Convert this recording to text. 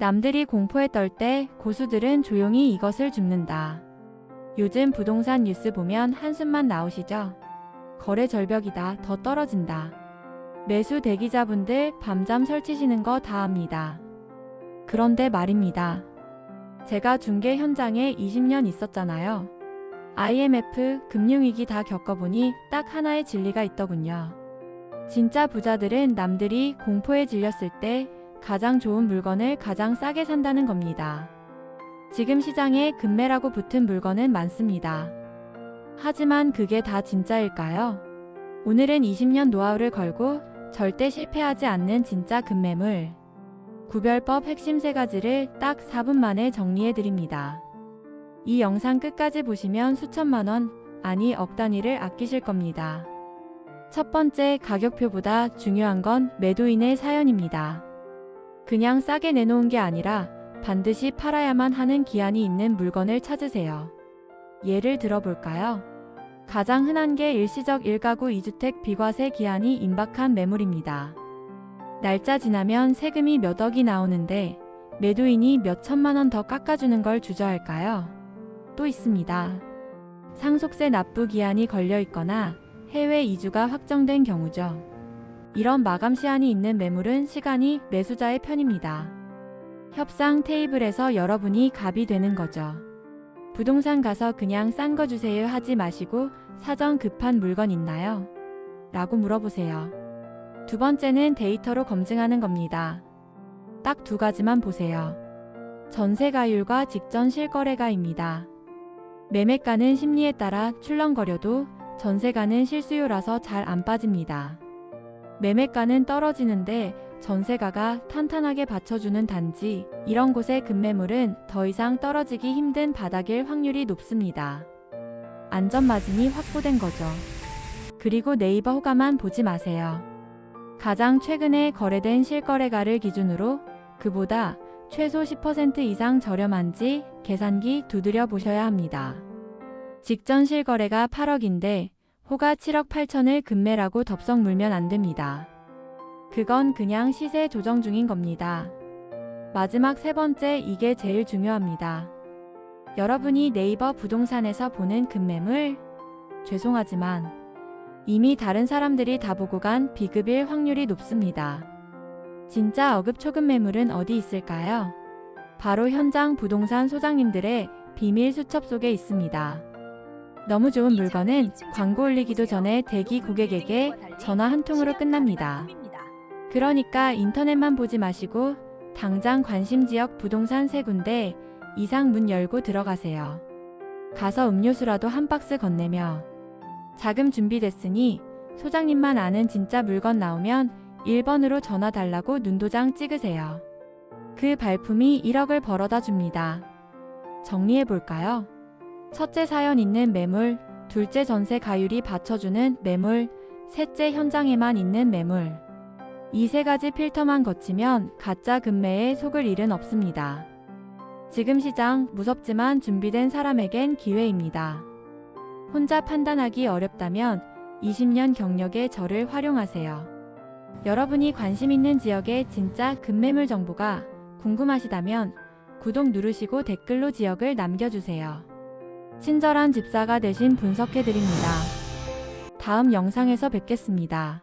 남들이 공포에 떨 때 고수들은 조용히 이것을 줍는다. 요즘 부동산 뉴스 보면 한숨만 나오시죠? 거래 절벽이다. 더 떨어진다. 매수 대기자분들 밤잠 설치시는 거 다 압니다. 그런데 말입니다. 제가 중개 현장에 20년 있었잖아요. IMF, 금융위기 다 겪어보니 딱 하나의 진리가 있더군요. 진짜 부자들은 남들이 공포에 질렸을 때 가장 좋은 물건을 가장 싸게 산다는 겁니다. 지금 시장에 금매라고 붙은 물건은 많습니다. 하지만 그게 다 진짜일까요? 오늘은 20년 노하우를 걸고 절대 실패하지 않는 진짜 금매물. 구별법 핵심 세 가지를 딱 4분 만에 정리해 드립니다. 이 영상 끝까지 보시면 수천만 원, 아니 억 단위를 아끼실 겁니다. 첫 번째 가격표보다 중요한 건 매도인의 사연입니다. 그냥 싸게 내놓은 게 아니라 반드시 팔아야만 하는 기한이 있는 물건을 찾으세요. 예를 들어볼까요? 가장 흔한 게 일시적 1가구 2주택 비과세 기한이 임박한 매물입니다. 날짜 지나면 세금이 몇 억이 나오는데 매도인이 몇 천만 원 더 깎아주는 걸 주저할까요? 또 있습니다. 상속세 납부 기한이 걸려 있거나 해외 이주가 확정된 경우죠. 이런 마감 시한이 있는 매물은 시간이 매수자의 편입니다. 협상 테이블에서 여러분이 갑이 되는 거죠. 부동산 가서 그냥 싼 거 주세요 하지 마시고 사전 급한 물건 있나요? 라고 물어보세요. 두 번째는 데이터로 검증하는 겁니다. 딱 두 가지만 보세요. 전세가율과 직전 실거래가입니다. 매매가는 심리에 따라 출렁거려도 전세가는 실수요라서 잘 안 빠집니다. 매매가는 떨어지는데 전세가가 탄탄하게 받쳐주는 단지, 이런 곳의 급매물은 더 이상 떨어지기 힘든 바닥일 확률이 높습니다. 안전마진이 확보된 거죠. 그리고 네이버 호가만 보지 마세요. 가장 최근에 거래된 실거래가를 기준으로 그보다 최소 10% 이상 저렴한지 계산기 두드려 보셔야 합니다. 직전 실거래가 8억인데 호가 7억 8천을 급매라고 덥석 물면 안 됩니다. 그건 그냥 시세 조정 중인 겁니다. 마지막 세 번째 이게 제일 중요합니다. 여러분이 네이버 부동산에서 보는 급매물? 죄송하지만 이미 다른 사람들이 다 보고 간 비급일 확률이 높습니다. 진짜 어급 초급 매물은 어디 있을까요? 바로 현장 부동산 소장님들의 비밀 수첩 속에 있습니다. 너무 좋은 물건은 광고 올리기도 전에 대기 고객에게 전화 한 통으로 끝납니다. 그러니까 인터넷만 보지 마시고 당장 관심 지역 부동산 세 군데 이상 문 열고 들어가세요. 가서 음료수라도 한 박스 건네며 자금 준비됐으니 소장님만 아는 진짜 물건 나오면 1번으로 전화 달라고 눈도장 찍으세요. 그 발품이 1억을 벌어다 줍니다. 정리해 볼까요? 첫째 사연 있는 매물, 둘째 전세 가율이 받쳐주는 매물, 셋째 현장에만 있는 매물. 이 세 가지 필터만 거치면 가짜 금매에 속을 일은 없습니다. 지금 시장 무섭지만 준비된 사람에겐 기회입니다. 혼자 판단하기 어렵다면 20년 경력의 저를 활용하세요. 여러분이 관심 있는 지역의 진짜 급매물 정보가 궁금하시다면 구독 누르시고 댓글로 지역을 남겨주세요. 친절한 집사가 대신 분석해드립니다. 다음 영상에서 뵙겠습니다.